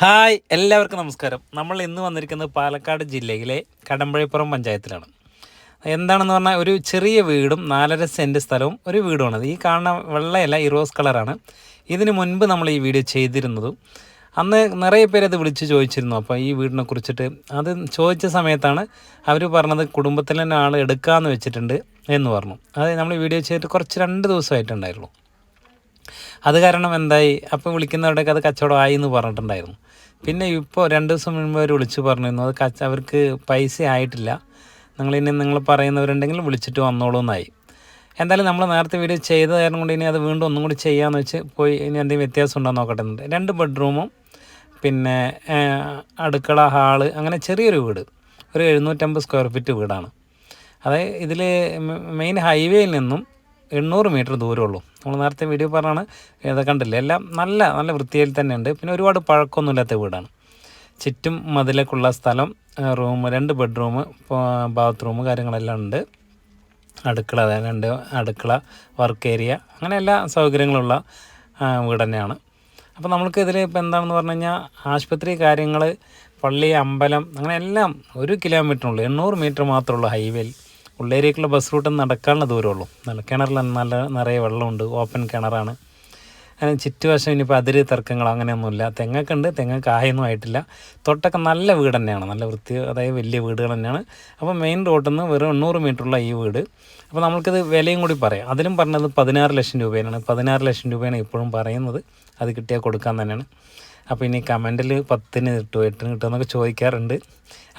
Hi എല്ലാവർക്കും നമസ്കാരം. നമ്മൾ ഇന്ന് വന്നിരിക്കുന്നത് പാലക്കാട് ജില്ലയിലെ കടമ്പഴിപ്പുറം പഞ്ചായത്തിലാണ്. എന്താണെന്ന് പറഞ്ഞാൽ ഒരു ചെറിയ വീടും നാലര സെന്റ് സ്ഥലവും ഒരു വീടുമാണ്. ഈ കാണുന്ന വെള്ളയല്ല ഈ റോസ് കളറാണ് ഇതിന് മുൻപ് നമ്മൾ ഈ വീഡിയോ ചെയ്തിരുന്നതും. അന്ന് നിറയെ പേര് അത് വിളിച്ച് ചോദിച്ചിരുന്നു. അപ്പോൾ ഈ വീടിനെ കുറിച്ചിട്ട് അത് ചോദിച്ച സമയത്താണ് അവർ പറഞ്ഞത് കുടുംബത്തിൽ തന്നെ ആൾ എടുക്കാമെന്ന് വെച്ചിട്ടുണ്ട് എന്ന് പറഞ്ഞു. അത് നമ്മൾ വീഡിയോ ചെയ്തിട്ട് കുറച്ച് രണ്ട് ദിവസമായിട്ടുണ്ടായിരുന്നു. അത് കാരണം എന്തായി? അപ്പോൾ വിളിക്കുന്നവരുടെയൊക്കെ അത് കച്ചവടം ആയി എന്ന് പറഞ്ഞിട്ടുണ്ടായിരുന്നു. പിന്നെ ഇപ്പോൾ രണ്ട് ദിവസം മുൻപ് അവർ വിളിച്ചു പറഞ്ഞിരുന്നു. അത് കച്ച അവർക്ക് പൈസ ആയിട്ടില്ല. നിങ്ങളിനി നിങ്ങൾ പറയുന്നവരുണ്ടെങ്കിൽ വിളിച്ചിട്ട് വന്നോളൂ എന്നായി. എന്തായാലും നമ്മൾ നേരത്തെ വീഡിയോ ചെയ്ത കാരണം കൊണ്ട് ഇനി അത് വീണ്ടും ഒന്നും കൂടി ചെയ്യാമെന്ന് വെച്ച് പോയി ഇനി എന്തെങ്കിലും വ്യത്യാസം ഉണ്ടോ നോക്കട്ടെ രണ്ട് ബെഡ്റൂമും പിന്നെ അടുക്കള ഹാൾ അങ്ങനെ ചെറിയൊരു വീട്. ഒരു എഴുന്നൂറ്റമ്പത് സ്ക്വയർ ഫീറ്റ് വീടാണ്. അതായത് ഇതിൽ മെയിൻ ഹൈവേയിൽ നിന്നും എണ്ണൂറ് മീറ്റർ ദൂരമുള്ളൂ നമ്മൾ നേരത്തെ വീഡിയോ പറഞ്ഞാണ് ഇത് കണ്ടില്ല? എല്ലാം നല്ല നല്ല വൃത്തിയിൽ തന്നെ ഉണ്ട്. പിന്നെ ഒരുപാട് പഴക്കമൊന്നുമില്ലാത്ത വീടാണ്. ചുറ്റും മതിലേക്കുള്ള സ്ഥലം റൂം രണ്ട് ബെഡ്റൂം ബാത്റൂം കാര്യങ്ങളെല്ലാം ഉണ്ട്. അടുക്കള രണ്ട് അടുക്കള വർക്ക് ഏരിയ അങ്ങനെ എല്ലാ സൗകര്യങ്ങളുള്ള വീട് തന്നെയാണ്. അപ്പോൾ നമ്മൾക്ക് ഇതിൽ ഇപ്പോൾ എന്താണെന്ന് പറഞ്ഞു കഴിഞ്ഞാൽ ആശുപത്രി കാര്യങ്ങൾ പള്ളി അമ്പലം അങ്ങനെ എല്ലാം ഒരു കിലോമീറ്ററുള്ളൂ എണ്ണൂറ് മീറ്റർ മാത്രമുള്ളൂ ഹൈവേയിൽ ഉള്ളേരിയേക്കുള്ള ബസ് റൂട്ട് നടക്കാനുള്ള ദൂരമുള്ളൂ നല്ല കിണറിൽ നല്ല നിറയെ വെള്ളമുണ്ട്. ഓപ്പൺ കിണറാണ്. അങ്ങനെ ചുറ്റുവശം ഇനിയിപ്പോൾ അതിര് തർക്കങ്ങൾ അങ്ങനെയൊന്നുമില്ല. തെങ്ങൊക്കെ തെങ്ങ് ആയിട്ടില്ല. തൊട്ടൊക്കെ നല്ല വീട് തന്നെയാണ്. നല്ല വൃത്തി അതായത് വലിയ വീടുകൾ തന്നെയാണ്. അപ്പോൾ മെയിൻ റോഡിൽ നിന്ന് വെറും എണ്ണൂറ് മീറ്ററുള്ള ഈ വീട്. അപ്പോൾ നമ്മൾക്കിത് വിലയും കൂടി പറയാം. അതിലും പറഞ്ഞത് പതിനാറ് ലക്ഷം രൂപയാണ് പതിനാറ് ലക്ഷം രൂപയാണ് ഇപ്പോഴും പറയുന്നത്. അത് കിട്ടിയാൽ കൊടുക്കാൻ തന്നെയാണ്. അപ്പോൾ ഇനി കമന്റിൽ പത്തിന് കിട്ടുമോ എട്ടിന് കിട്ടുമോ എന്നൊക്കെ ചോദിക്കാറുണ്ട്.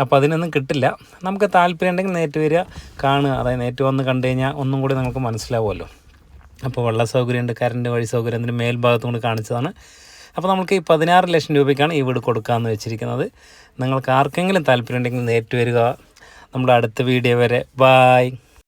അപ്പോൾ അതിനൊന്നും കിട്ടില്ല. നമുക്ക് താല്പര്യം ഉണ്ടെങ്കിൽ നേരിട്ട് വരിക കാണുക. അതായത് നേരിട്ട് വന്ന് കണ്ടു കഴിഞ്ഞാൽ ഒന്നും കൂടി നമുക്ക് മനസ്സിലാവുമല്ലോ. അപ്പോൾ വെള്ള സൗകര്യമുണ്ട് കറണ്ട് വഴി സൗകര്യം അതിന്റെ മേൽഭാഗത്തും കൂടി കാണിച്ചതാണ്. അപ്പോൾ നമുക്ക് ഈ പതിനാറ് ലക്ഷം രൂപയ്ക്കാണ് ഈ വീട് കൊടുക്കാമെന്ന് വെച്ചിരിക്കുന്നത്. നിങ്ങൾക്ക് ആർക്കെങ്കിലും താല്പര്യം ഉണ്ടെങ്കിൽ നേരിട്ട് വരിക. നമ്മുടെ അടുത്ത വീഡിയോ വരെ. ബായ്